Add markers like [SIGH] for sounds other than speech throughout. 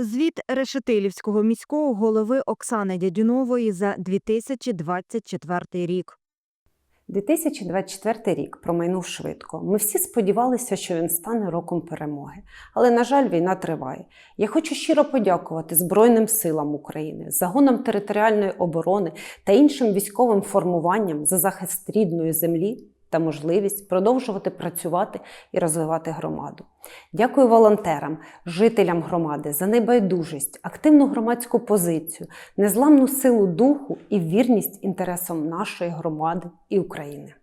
Звіт Решетилівського міського голови Оксани Дядюнової за 2024 рік. 2024 рік промайнув швидко. Ми всі сподівалися, що він стане роком перемоги. Але, на жаль, війна триває. Я хочу щиро подякувати Збройним силам України, загонам територіальної оборони та іншим військовим формуванням за захист рідної землі та можливість продовжувати працювати і розвивати громаду. Дякую волонтерам, жителям громади за небайдужість, активну громадську позицію, незламну силу духу і вірність інтересам нашої громади і України.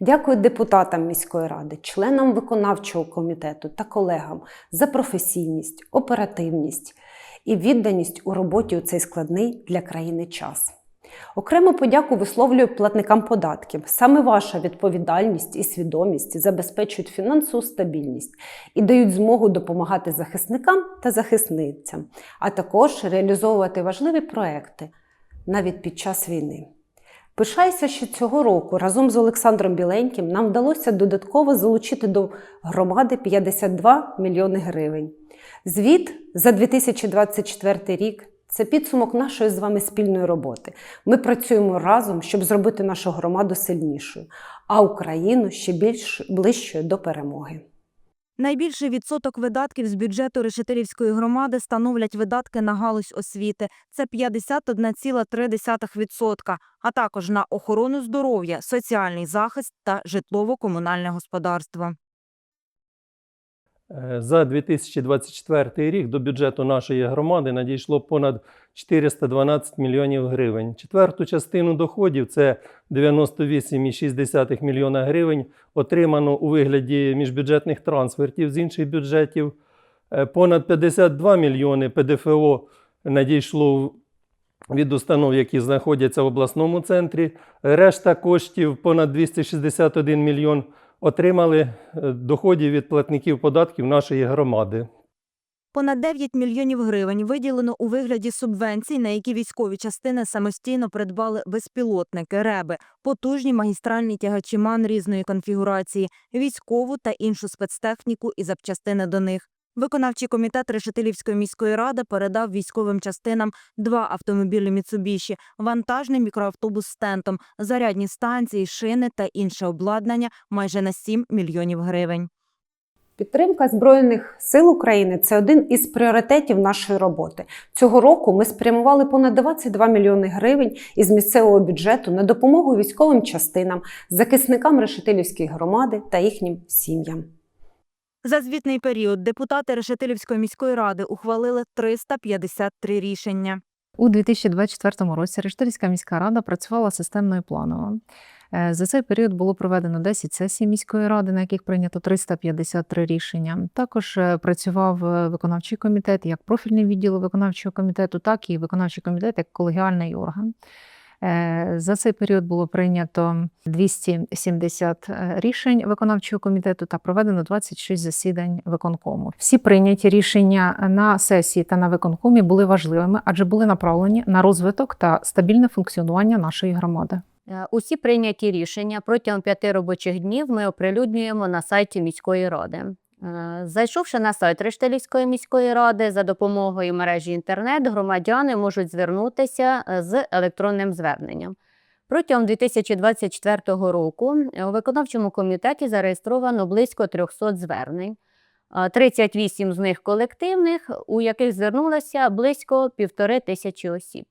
Дякую депутатам міської ради, членам виконавчого комітету та колегам за професійність, оперативність і відданість у роботі у цей складний для країни час. Окрему подяку висловлюю платникам податків. Саме ваша відповідальність і свідомість забезпечують фінансову стабільність і дають змогу допомагати захисникам та захисницям, а також реалізовувати важливі проекти навіть під час війни. Пишаюся, що цього року разом з Олександром Біленьким нам вдалося додатково залучити до громади 52 мільйони гривень. Звіт за 2024 рік це підсумок нашої з вами спільної роботи. Ми працюємо разом, щоб зробити нашу громаду сильнішою, а Україну ще більш ближчою до перемоги. Найбільший відсоток видатків з бюджету Решетилівської громади становлять видатки на галузь освіти. Це 51,3%, а також на охорону здоров'я, соціальний захист та житлово-комунальне господарство. Е, За 2024 рік до бюджету нашої громади надійшло понад 412 мільйонів гривень. Четверту частину доходів це 98,6 мільйона гривень, отримано у вигляді міжбюджетних трансфертів з інших бюджетів. Е, Понад 52 мільйони ПДФО надійшло від установ, які знаходяться в обласному центрі. Решта коштів понад 261 мільйон отримали е, доходів від платників податків нашої громади. Понад 9 мільйонів гривень виділено у вигляді субвенцій, на які військові частини самостійно придбали безпілотники, реби, потужні магістральні тягачі МАН різної конфігурації, військову та іншу спецтехніку і запчастини до них. Виконавчий комітет Решетилівської міської ради передав військовим частинам два автомобілі Міцубіші, вантажний мікроавтобус з тентом, зарядні станції, шини та інше обладнання майже на 7 мільйонів гривень. Підтримка Збройних сил України це один із пріоритетів нашої роботи. Цього року ми спрямували понад 22 мільйони гривень із місцевого бюджету на допомогу військовим частинам, захисникам Решетилівської громади та їхнім сім'ям. За звітний період депутати Решетилівської міської ради ухвалили 353 рішення. У 2024 році Рештильська міська рада працювала системно і планово. Е, За цей період було проведено 10 сесій міської ради, на яких прийнято 353 рішення. Також е, працював е, виконавчий комітет як профільний відділ виконавчого комітету, так і виконавчий комітет як колегіальний орган. Е, За цей період було прийнято 270 рішень виконавчого комітету та проведено 26 засідань виконкому. Всі прийняті рішення на сесії та на виконкомі були важливими, адже були направлені на розвиток та стабільне функціонування нашої громади. Е, Усі прийняті рішення протягом п'яти робочих днів ми оприлюднюємо на сайті міської ради. Е, Зайшовши на сайт Рештилівської міської ради за допомогою мережі інтернет, громадяни можуть звернутися е, з електронним зверненням. Протягом 2024 року е, у виконавчому комітеті зареєстровано близько 300 звернень. Е, 38 з них колективних, у яких звернулося близько півтори тисячі осіб.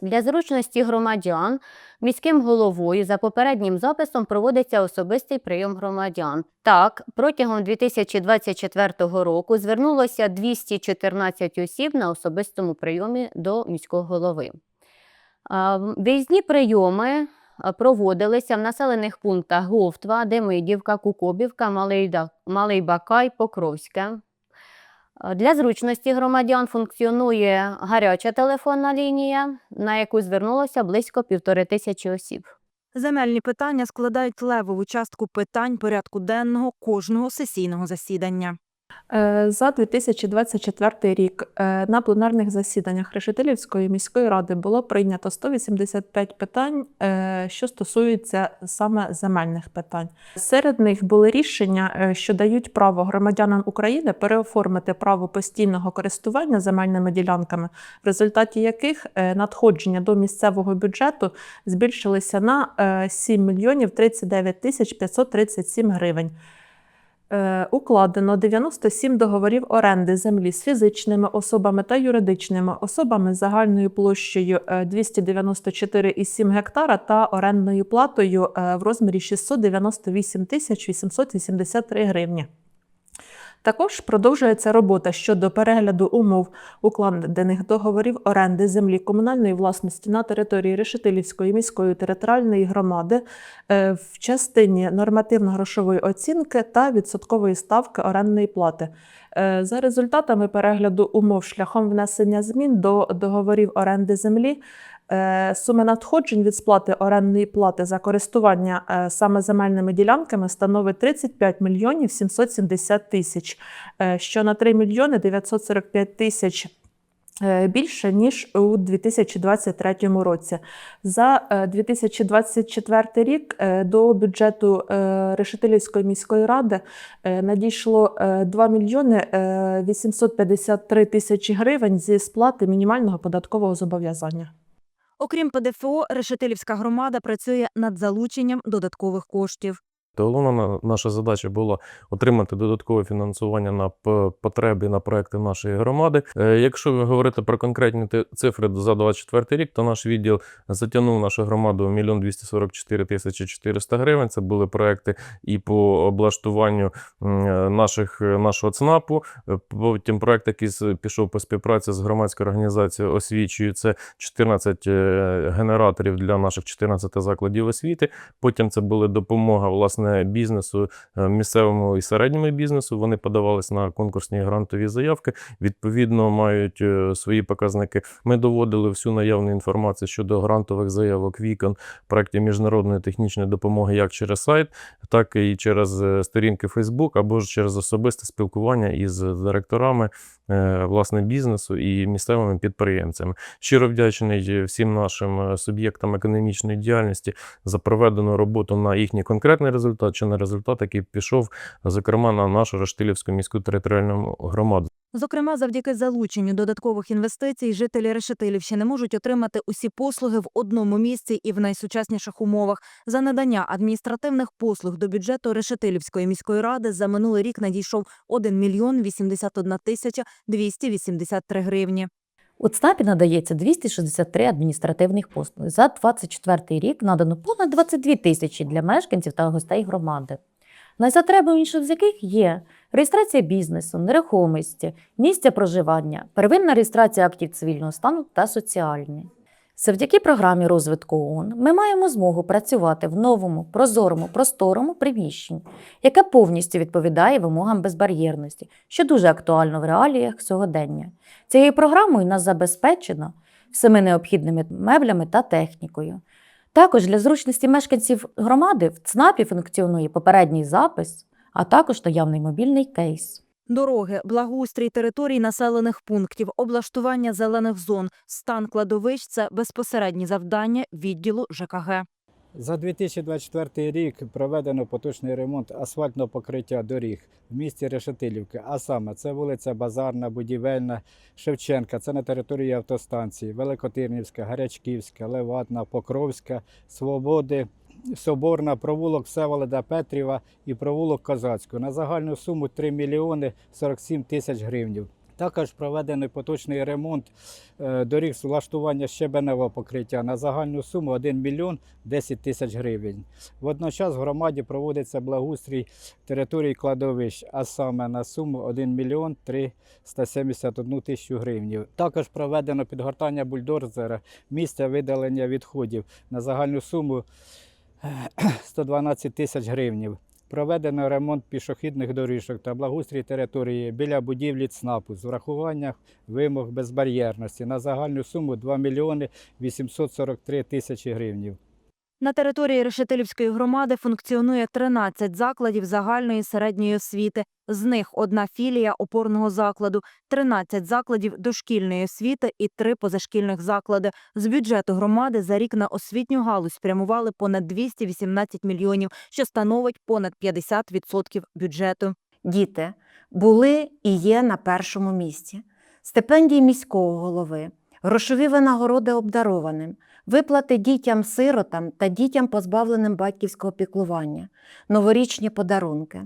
Для зручності громадян міським головою за попереднім записом проводиться особистий прийом громадян. Так, протягом 2024 року звернулося 214 осіб на особистому прийомі до міського голови. Виїзні прийоми проводилися в населених пунктах Говтва, Демидівка, Кукобівка, Малий Бакай, Покровське. Е, Для зручності громадян функціонує гаряча телефонна лінія, на яку звернулося близько півтори тисячі осіб. Земельні питання складають левову частку питань порядку денного кожного сесійного засідання. Е, За 2024 рік е, на пленарних засіданнях Решетилівської міської ради було прийнято 185 питань, е, що стосуються саме земельних питань. Серед них були рішення, що дають право громадянам України переоформити право постійного користування земельними ділянками, в результаті яких надходження до місцевого бюджету збільшилися на е, 7 мільйонів 39 тисяч 537 гривень. Е, Укладено 97 договорів оренди землі з фізичними особами та юридичними особами з загальною площею е, 294,7 гектара та орендною платою е, в розмірі 698 тисяч 883 гривні. Також продовжується робота щодо перегляду умов укладених договорів оренди землі комунальної власності на території Решетилівської міської територіальної громади е, в частині нормативно-грошової оцінки та відсоткової ставки орендної плати. Е, За результатами перегляду умов шляхом внесення змін до договорів оренди землі. Е, Суми надходжень від сплати орендної плати за користування е, саме земельними ділянками становить 35 мільйонів 770 тисяч, е, що на 3 мільйони 945 тисяч більше, ніж у 2023 році. За е, 2024 рік до бюджету Решетилівської міської ради надійшло е, 2 мільйони е, 853 тисячі гривень зі сплати мінімального податкового зобов'язання. Окрім ПДФО, Решетилівська громада працює над залученням додаткових коштів. То головна наша задача була отримати додаткове фінансування на потреби на проекти нашої громади. Е, Якщо ви говорите про конкретні цифри за 24 рік, то наш відділ затягнув нашу громаду 1 244 тисячі 400 гривень. Це були проекти і по облаштуванню е, наших, е, нашого ЦНАПу. Потім проект, який пішов по співпраці з громадською організацією освічую. Це 14 е, генераторів для наших 14 закладів освіти. Потім це була допомога власне бізнесу, е, місцевому і середньому бізнесу. Вони подавались на конкурсні грантові заявки. Відповідно, мають е, свої показники. Ми доводили всю наявну інформацію щодо грантових заявок вікон проєктів міжнародної технічної допомоги як через сайт, так і через е, сторінки Facebook, або ж через особисте спілкування із директорами власне бізнесу і місцевими підприємцями. Щиро вдячний всім нашим суб'єктам економічної діяльності за проведену роботу на їхній конкретний результат чи на результат, який пішов, зокрема, на нашу Рештилівську міську територіальну громаду. Зокрема, завдяки залученню додаткових інвестицій, жителі Решетилівщини можуть отримати усі послуги в одному місці і в найсучасніших умовах. За надання адміністративних послуг до бюджету Решетилівської міської ради за минулий рік надійшов 1 мільйон 81 тисяча 283 гривні. У ЦНАПі надається 263 адміністративних послуги. За 2024 рік надано понад 22 тисячі для мешканців та гостей громади. Найзатребуваніші з яких є реєстрація бізнесу, нерухомості, місця проживання, первинна реєстрація актів цивільного стану та соціальні. Завдяки програмі розвитку ООН ми маємо змогу працювати в новому, прозорому, просторому приміщенні, яке повністю відповідає вимогам безбар'єрності, що дуже актуально в реаліях сьогодення. Цією програмою нас забезпечено всіми необхідними меблями та технікою. Також для зручності мешканців громади в ЦНАПі функціонує попередній запис, а також наявний мобільний кейс. Дороги, благоустрій територій населених пунктів, облаштування зелених зон, стан кладовищ – це безпосередні завдання відділу ЖКГ. За 2024 рік проведено поточний ремонт асфальтного покриття доріг в місті Решетилівки. А саме це вулиця Базарна, Будівельна, Шевченка, це на території автостанції, Великотирнівська, Гарячківська, Левадна, Покровська, Свободи, Соборна, провулок Всеволода Петріва і провулок Козацького на загальну суму 3 мільйони 47 тисяч гривень. Також проведений поточний ремонт е, доріг з влаштування щебеневого покриття на загальну суму 1 мільйон 10 тисяч гривень. Водночас в громаді проводиться благоустрій території кладовищ, а саме на суму 1 мільйон 371 тисячу гривень. Також проведено підгортання бульдозера місця видалення відходів на загальну суму [CLEARS THROAT] 112 тисяч гривень. Проведено ремонт пішохідних доріжок та благоустрій території біля будівлі ЦНАПу з врахуванням вимог безбар'єрності на загальну суму 2 мільйони 843 тисячі гривень. На території Решетилівської громади функціонує 13 закладів загальної середньої освіти. З них одна філія опорного закладу, 13 закладів дошкільної освіти і три позашкільних заклади. З бюджету громади за рік на освітню галузь спрямували понад 218 мільйонів, що становить понад 50% бюджету. Діти були і є на першому місці. Стипендії міського голови, грошові винагороди обдарованим, виплати дітям-сиротам та дітям, позбавленим батьківського піклування, новорічні подарунки.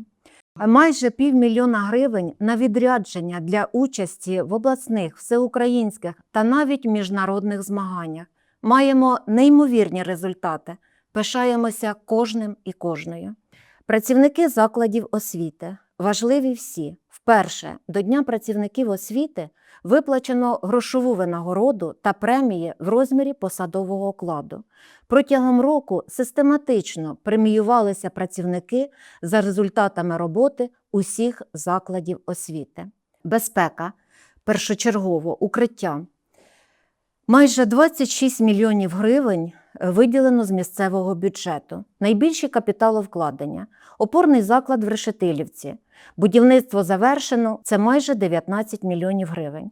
Майже півмільйона гривень на відрядження для участі в обласних, всеукраїнських та навіть міжнародних змаганнях. Маємо неймовірні результати. Пишаємося кожним і кожною. Працівники закладів освіти важливі всі. Вперше до Дня працівників освіти виплачено грошову винагороду та премії в розмірі посадового окладу. Протягом року систематично преміювалися працівники за результатами роботи усіх закладів освіти. Безпека першочергово укриття. Майже 26 мільйонів гривень виділено з місцевого бюджету. Найбільші капіталовкладення. Опорний заклад в Решетилівці. Будівництво завершено це майже 19 мільйонів гривень.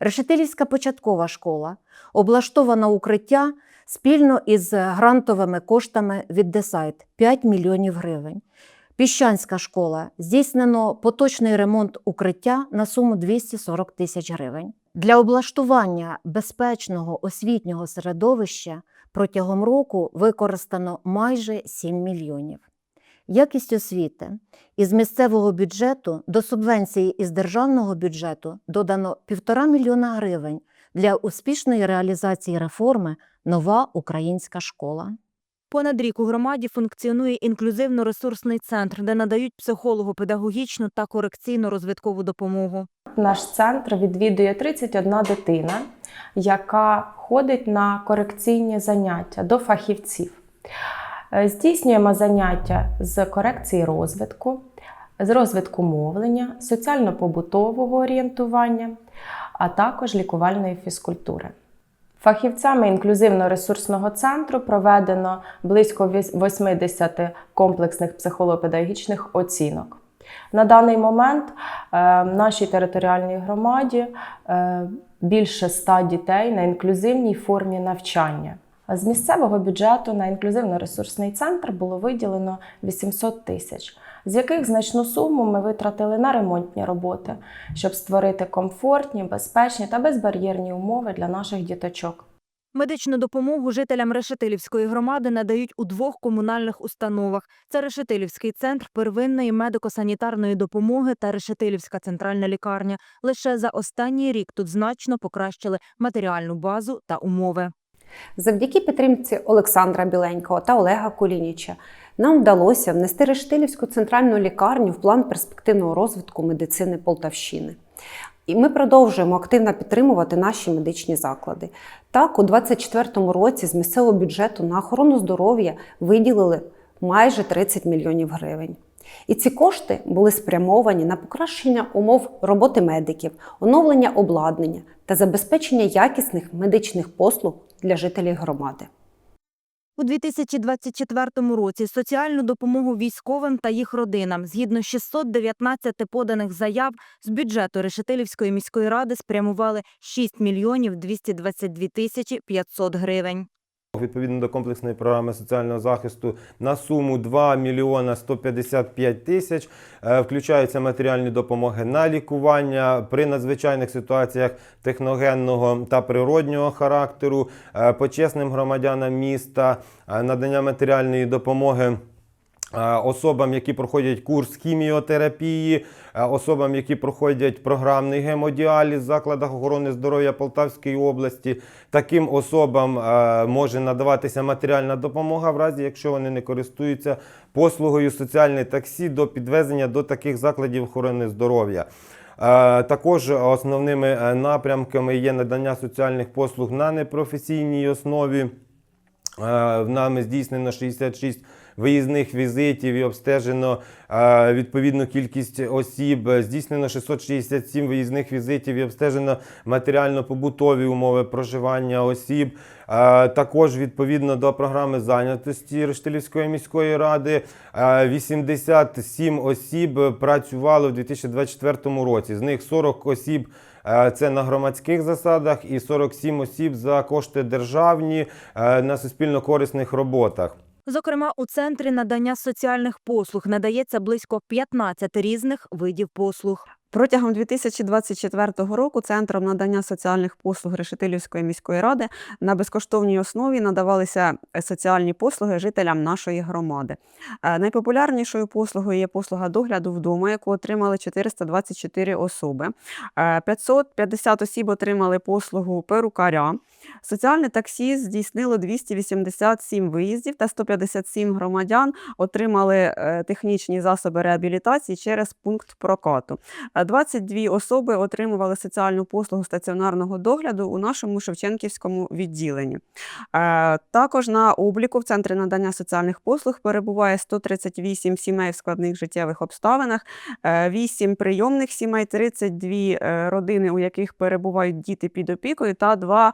Решетилівська початкова школа облаштовано укриття спільно із грантовими коштами від Десайт 5 мільйонів гривень. Піщанська школа здійснено поточний ремонт укриття на суму 240 тисяч гривень. Для облаштування безпечного освітнього середовища протягом року використано майже 7 мільйонів. Якість освіти із місцевого бюджету до субвенції із державного бюджету додано 1,5 мільйона гривень для успішної реалізації реформи Нова українська школа. Понад рік у громаді функціонує інклюзивно-ресурсний центр, де надають психолого-педагогічну та корекційно-розвиткову допомогу. Наш центр відвідує 31 дитина, яка ходить на корекційні заняття до фахівців. Е, Здійснюємо заняття з корекції розвитку, з розвитку мовлення, соціально-побутового орієнтування, а також лікувальної фізкультури. Фахівцями інклюзивно-ресурсного центру проведено близько віс- 80 комплексних психолого-педагогічних оцінок. На даний момент е, в нашій територіальній громаді е, більше 100 дітей на інклюзивній формі навчання. З місцевого бюджету на інклюзивно-ресурсний центр було виділено 800 тисяч, з яких значну суму ми витратили на ремонтні роботи, щоб створити комфортні, безпечні та безбар'єрні умови для наших діточок. Медичну допомогу жителям Решетилівської громади надають у двох комунальних установах. Це Решетилівський центр первинної медико-санітарної допомоги та Решетилівська центральна лікарня. Лише за останній рік тут значно покращили матеріальну базу та умови. Завдяки підтримці Олександра Біленького та Олега Кулініча нам вдалося внести Рештилівську центральну лікарню в план перспективного розвитку медицини Полтавщини. І ми продовжуємо активно підтримувати наші медичні заклади. Так, у 2024 році з місцевого бюджету на охорону здоров'я виділили майже 30 мільйонів гривень. І ці кошти були спрямовані на покращення умов роботи медиків, оновлення обладнання та забезпечення якісних медичних послуг для жителів громади. У 2024 році соціальну допомогу військовим та їх родинам згідно 619 поданих заяв з бюджету Решетилівської міської ради спрямували 6 мільйонів 222 тисячі 500 гривень. Відповідно до комплексної програми соціального захисту на суму 2 мільйона 155 тисяч е, включаються матеріальні допомоги на лікування при надзвичайних ситуаціях техногенного та природнього характеру, е, почесним громадянам міста, е, надання матеріальної допомоги. Е, Особам, які проходять курс хіміотерапії, е, особам, які проходять програмний гемодіаліз в закладах охорони здоров'я Полтавської області, таким особам е, може надаватися матеріальна допомога, в разі якщо вони не користуються послугою соціальне таксі до підвезення до таких закладів охорони здоров'я. Також основними напрямками є надання соціальних послуг на непрофесійній основі. Е, Нами здійснено 66 виїзних візитів і обстежено відповідну кількість осіб. Здійснено 667 виїзних візитів і обстежено матеріально-побутові умови проживання осіб. Також відповідно до програми зайнятості Рештилівської міської ради е, 87 осіб працювали в 2024 році. З них 40 осіб це на громадських засадах і 47 осіб за кошти державні на суспільно-корисних роботах. Зокрема, у центрі надання соціальних послуг надається близько 15 різних видів послуг. Протягом 2024 року Центром надання соціальних послуг Решетилівської міської ради на безкоштовній основі надавалися соціальні послуги жителям нашої громади. Е, Найпопулярнішою послугою є послуга догляду вдома, яку отримали 424 особи. Е, 550 осіб отримали послугу перукаря. Соціальне таксі здійснило 287 виїздів та 157 громадян отримали е, технічні засоби реабілітації через пункт прокату. Е, 22 особи отримували соціальну послугу стаціонарного догляду у нашому Шевченківському відділенні. Е, Також на обліку в центрі надання соціальних послуг перебуває 138 сімей в складних життєвих обставинах, 8 прийомних сімей, 32 е, родини, у яких перебувають діти під опікою, та 2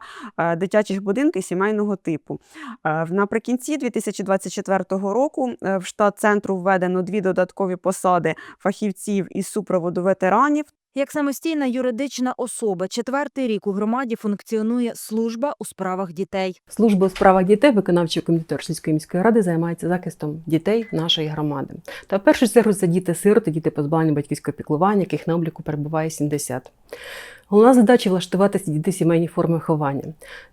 дитячих будинків сімейного типу. Е, Наприкінці 2024 року е, в штат центру введено дві додаткові посади фахівців із супроводу ветеранів Як самостійна юридична особа, четвертий рік у громаді функціонує служба у справах дітей. Служба у справах дітей виконавчого комітету Російської міської ради займається захистом дітей нашої громади. Та в першу чергу це діти-сироти, діти позбавлені батьківського піклування, яких на обліку перебуває 70. Головна задача влаштувати ці діти сімейні форми виховання.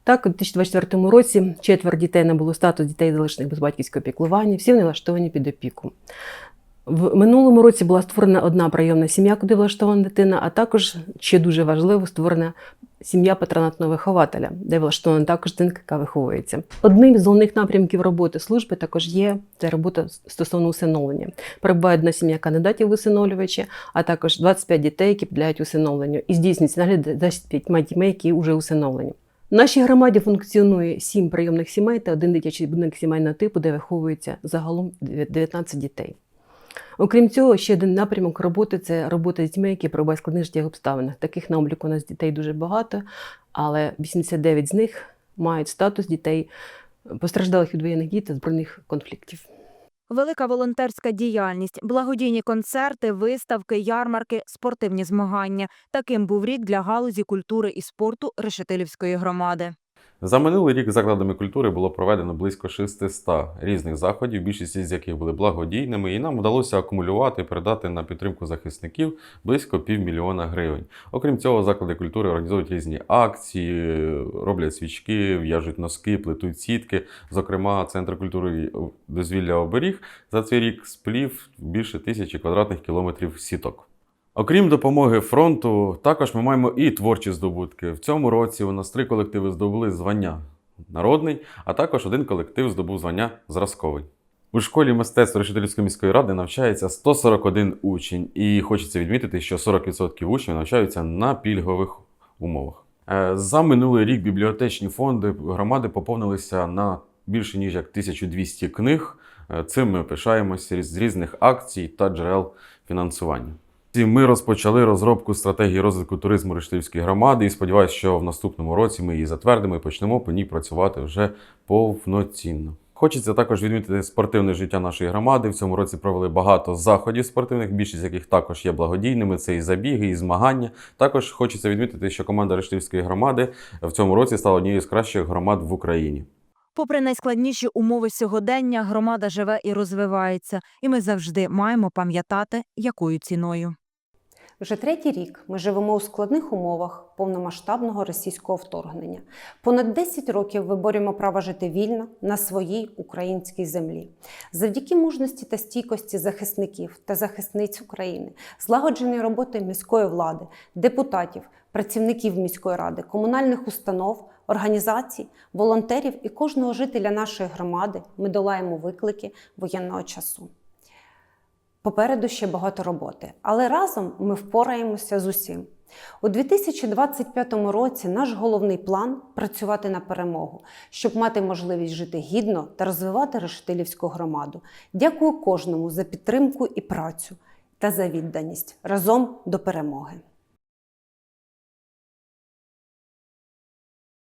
Так, у 2024 році четверо дітей набуло статус дітей, залишених без батьківського піклування, всі вони влаштовані під опіку. В минулому році була створена одна прийомна сім'я, куди влаштована дитина, а також ще дуже важливо створена сім'я патронатного вихователя, де влаштована також дитинка, яка виховується. Одним з головних напрямків роботи служби також є це робота стосовно усиновлення. Перебуває одна сім'я кандидатів усиновлювачі, а також 25 дітей, які підлягають усиновленню, і здійснюється нагляд за 25 дітьми, які вже усиновлені. В нашій громаді функціонує 7 прийомних сімей та один дитячий будинок сімейного типу, де виховується загалом 19 дітей. Окрім цього, ще один напрямок роботи це робота з дітьми, які перебувають в складних життєвих обставинах. Таких на обліку у нас дітей дуже багато, але 89 з них мають статус дітей постраждалих від воєнних дій та збройних конфліктів. Велика волонтерська діяльність, благодійні концерти, виставки, ярмарки, спортивні змагання. Таким був рік для галузі культури і спорту Решетилівської громади. За минулий рік закладами культури було проведено близько 600 різних заходів, більшість з яких були благодійними, і нам вдалося акумулювати і передати на підтримку захисників близько півмільйона гривень. Окрім цього, заклади культури організують різні акції, роблять свічки, в'яжуть носки, плетуть сітки. Зокрема, центр культури дозвілля оберіг за цей рік сплів більше тисячі квадратних кілометрів сіток. Окрім допомоги фронту, також ми маємо і творчі здобутки. В цьому році у нас три колективи здобули звання народний, а також один колектив здобув звання зразковий. У школі мистецтв Решетилівської міської ради навчається 141 учень, і хочеться відмітити, що 40% учнів навчаються на пільгових умовах. Е, За минулий рік бібліотечні фонди громади поповнилися на більше ніж як 1200 книг. Е, Цим ми пишаємося з різних акцій та джерел фінансування. Ми розпочали розробку стратегії розвитку туризму Рештилівської громади і сподіваюся, що в наступному році ми її затвердимо і почнемо по ній працювати вже повноцінно. Хочеться також відмітити спортивне життя нашої громади. В цьому році провели багато заходів спортивних, більшість з яких також є благодійними. Це і забіги, і змагання. Також хочеться відмітити, що команда Рештилівської громади в цьому році стала однією з кращих громад в Україні. Попри найскладніші умови сьогодення, громада живе і розвивається, і ми завжди маємо пам'ятати, якою ціною. Вже третій рік ми живемо у складних умовах повномасштабного російського вторгнення. Понад 10 років виборюємо право жити вільно на своїй українській землі. Завдяки мужності та стійкості захисників та захисниць України, злагодженої роботи міської влади, депутатів, працівників міської ради, комунальних установ, організацій, волонтерів і кожного жителя нашої громади ми долаємо виклики воєнного часу. Попереду ще багато роботи, але разом ми впораємося з усім. У 2025 році наш головний план працювати на перемогу, щоб мати можливість жити гідно та розвивати Решетилівську громаду. Дякую кожному за підтримку і працю та за відданість разом до перемоги.